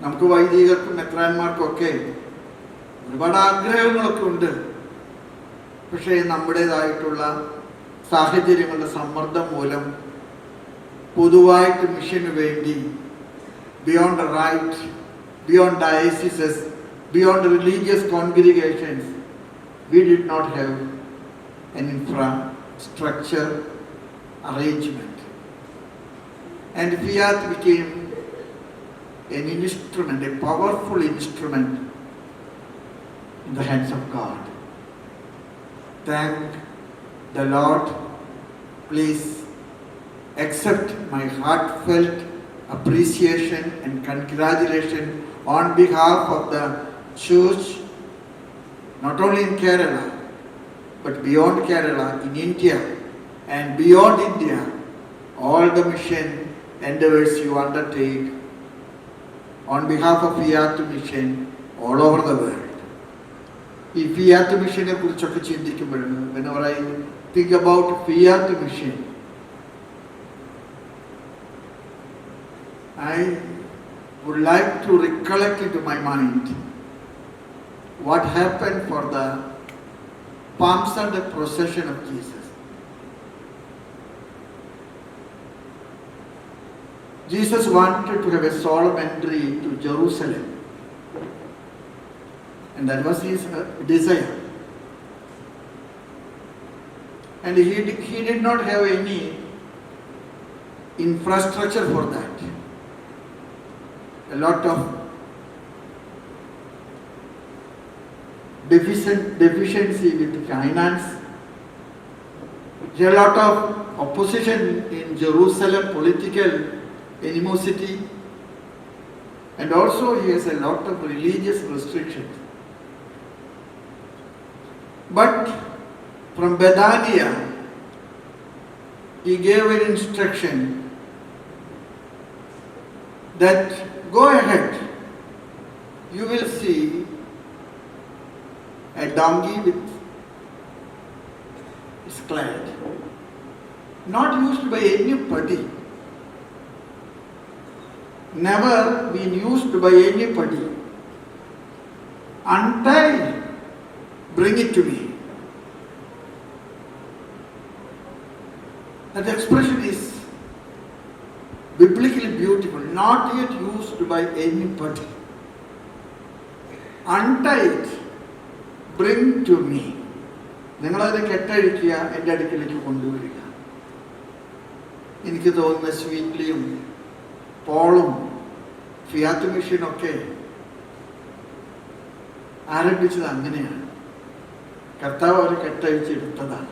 നമുക്ക് വൈദികർക്കും മെത്രാന്മാർക്കും ഒക്കെ ഒരുപാട് ആഗ്രഹങ്ങളൊക്കെ ഉണ്ട്. പക്ഷേ നമ്മുടേതായിട്ടുള്ള സാഹചര്യങ്ങളുടെ സമ്മർദ്ദം മൂലം പൊതുവായിട്ട് മിഷന് വേണ്ടി beyond rite beyond dioceses beyond religious congregations we did not have an infrastructure arrangement and fiat became an instrument, a powerful instrument in the hands of God. Thank the Lord. Please accept my heartfelt appreciation and congratulation on behalf of the church, not only in Kerala, but beyond Kerala, in India, and beyond India, all the mission endeavors you undertake on behalf of Fiat Mission all over the world. ഈ Fiat മിഷനെ കുറിച്ചൊക്കെ ചിന്തിക്കുമ്പോഴാണ് whenever I think about Fiat mission I would like to recollect into my mind what happened for the Palm Sunday procession of Jesus. Jesus wanted to have a solemn entry to Jerusalem. And that was his uh, desire. And he, he did not have any infrastructure for that. A lot of deficient, deficiency with finance. There are a lot of opposition in Jerusalem, political animosity, and also he has a lot of religious restrictions. But from Bethania, he gave an instruction that go ahead, you will see a donkey with is clad, not used by anybody, never been used by anybody. Untie, bring it to me. That expression is biblically beautiful, not yet used by anybody. Untie it, bring to me. നിങ്ങളതിനെ കെട്ടഴിക്കുക എന്റെ അടുക്കിലേക്ക് കൊണ്ടുവരിക എനിക്ക് തോന്നുന്ന സ്വീറ്റ്ലിയും പോളും Fiat മെഷീനൊക്കെ ആരംഭിച്ചത് അങ്ങനെയാണ്. കർത്താവ് അവർ കെട്ടഴിച്ചെടുത്തതാണ്